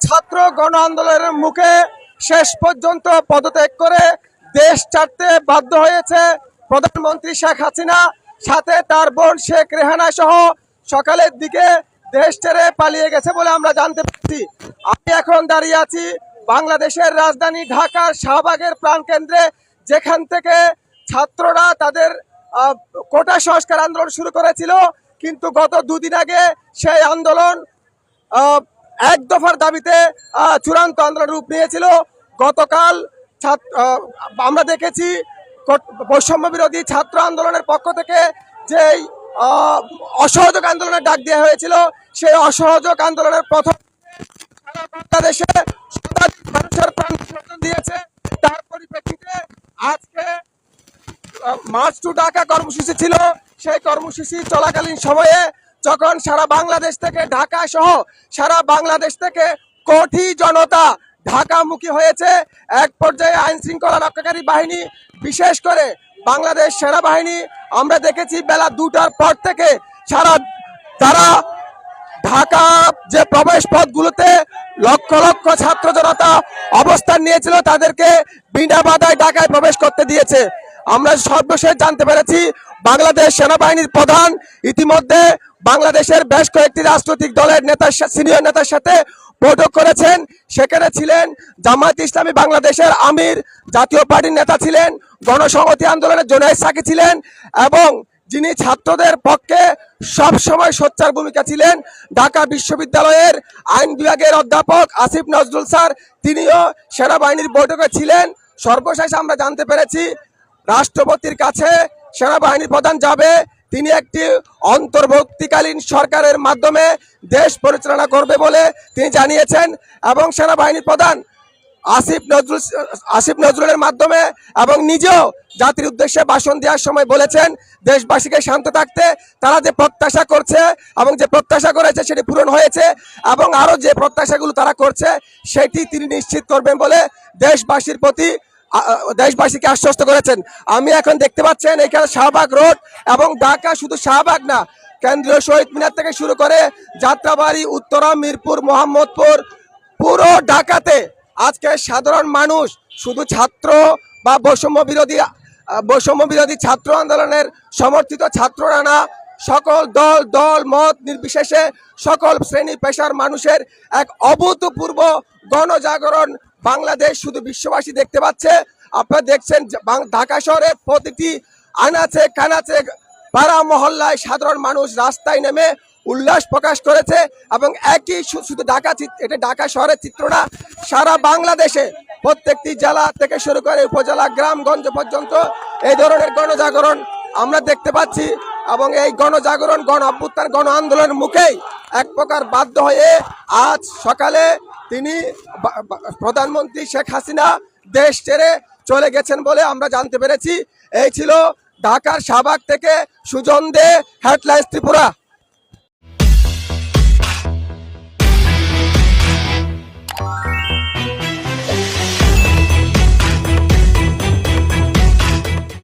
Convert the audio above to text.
ছাত্র গণ আন্দোলনের মুখে শেষ পর্যন্ত পদত্যাগ করে দেশ ছাড়তে বাধ্য হয়েছে প্রধানমন্ত্রী শেখ হাসিনা, সাথে তার বোন শেখ রেহানা সহ সকালের দিকে দেশ ছেড়ে পালিয়ে গেছে বলে আমরা জানতে পারছি। আমি এখন দাঁড়িয়ে আছি বাংলাদেশের রাজধানী ঢাকার শাহবাগের প্রাণকেন্দ্রে, যেখান থেকে ছাত্ররা তাদের কোটা সংস্কার আন্দোলন শুরু করেছিল। কিন্তু গত দুদিন আগে সেই আন্দোলন এক দফার দাবিতে চূড়ান্ত আন্দোলন রূপ নিয়েছিল। গতকাল আমরা দেখেছি বৈষম্য বিরোধী ছাত্র আন্দোলনের পক্ষ থেকে যেই অসহযোগ আন্দোলনের ডাক দেওয়া হয়েছিল, সেই অসহযোগ আন্দোলনের প্রথম বাংলাদেশে মানুষের প্রাণ দিয়েছে। তার পরিপ্রেক্ষিতে আজকে মার্চ টু ঢাকা কর্মসূচি ছিল। সেই কর্মসূচি চলাকালীন সময়ে যখন সারা বাংলাদেশ থেকে ঢাকা সহ সারা বাংলাদেশ থেকে কোটি জনতা ঢাকামুখী হয়েছে, এক পর্যায়ে আইন শৃঙ্খলা রক্ষাকারী বাহিনী, বিশেষ করে বাংলাদেশ সেনাবাহিনী, আমরা দেখেছি বেলা দুটার পর থেকে সারা, তারা ঢাকা যে প্রবেশ পথগুলোতে লক্ষ লক্ষ ছাত্র জনতা অবস্থান নিয়েছিল, তাদেরকে বিনা বাধায় ঢাকায় প্রবেশ করতে দিয়েছে। আমরা সর্বশেষ জানতে পেরেছি বাংলাদেশ সেনাবাহিনীর প্রধান ইতিমধ্যে বাংলাদেশের বেশ কয়েকটি রাজনৈতিক দলের নেতার সিনিয়র নেতার সাথে বৈঠক করেছেন। সেখানে ছিলেন জামায়াত ইসলামী বাংলাদেশের আমির, জাতীয় পার্টির নেতা ছিলেন, গণসংহতি আন্দোলনের জোনাই সাকি ছিলেন এবং যিনি ছাত্রদের পক্ষে সব সময় সোচ্চার ভূমিকা ছিলেন ঢাকা বিশ্ববিদ্যালয়ের আইন বিভাগের অধ্যাপক আসিফ নজরুল স্যার। তিনিও সেনাবাহিনীর বৈঠকে ছিলেন। সর্বশেষ আমরা জানতে পেরেছি, রাষ্ট্রপতির কাছে সেনাবাহিনীর প্রধান যাবে, তিনি একটি অন্তর্বর্তীকালীন সরকারের মাধ্যমে দেশ পরিচালনা করবে বলে তিনি জানিয়েছেন, এবং সেনাবাহিনীর প্রধান আসিফ নজরুল, আসিফ নজরুলের মাধ্যমে এবং নিজেও জাতির উদ্দেশ্যে ভাষণ দেওয়ার সময় বলেছেন, দেশবাসীকে শান্ত থাকতে তারা যে প্রত্যাশা করছে এবং যে প্রত্যাশা করেছে সেটি পূরণ হয়েছে, এবং আরও যে প্রত্যাশাগুলো তারা করছে সেটি তিনি নিশ্চিত করবেন বলে দেশবাসীর প্রতি দেশবাসীকে আশ্বস্ত করেছেন। আমি এখন দেখতে পাচ্ছেন এখানে শাহবাগ রোড এবং ঢাকা শুধু শাহবাগ না, কেন্দ্রীয় শহীদ মিনার থেকে শুরু করে যাত্রাবাড়ি, উত্তরা, মিরপুর, মোহাম্মদপুর, পুরো ঢাকাতে আজকে সাধারণ মানুষ, শুধু ছাত্র বা বৈষম্য বিরোধী বৈষম্য বিরোধী ছাত্র আন্দোলনের সমর্থিত ছাত্ররা না, সকল দল দল, মত নির্বিশেষে সকল শ্রেণি পেশার মানুষের এক অভূতপূর্ব গণজাগরণ বাংলাদেশ শুধু বিশ্ববাসী দেখতে পাচ্ছে। আপনারা দেখছেন ঢাকা শহরের প্রতিটি আনাচে, কানাচে, পাড়া মহল্লায় সাধারণ মানুষ রাস্তায় নেমে উল্লাস প্রকাশ করেছে এবং একই শুধু ঢাকা এটা ঢাকা শহরের চিত্র না, সারা বাংলাদেশে প্রত্যেকটি জেলা থেকে শুরু করে উপজেলা, গ্রামগঞ্জ পর্যন্ত এই ধরনের গণজাগরণ আমরা দেখতে পাচ্ছি এবং এই গণজাগরণ, গণ অভ্যুত্থান, গণ আন্দোলনের মুখেই এক প্রকার বাধ্য হয়ে আজ সকালে তিনি প্রধানমন্ত্রী শেখ হাসিনা দেশ ছেড়ে চলে গেছেন বলে আমরা জানতে পেরেছি। এই ছিল ঢাকার শাহবাগ থেকে সুজন দে হেডলাইন্স ত্রিপুরা।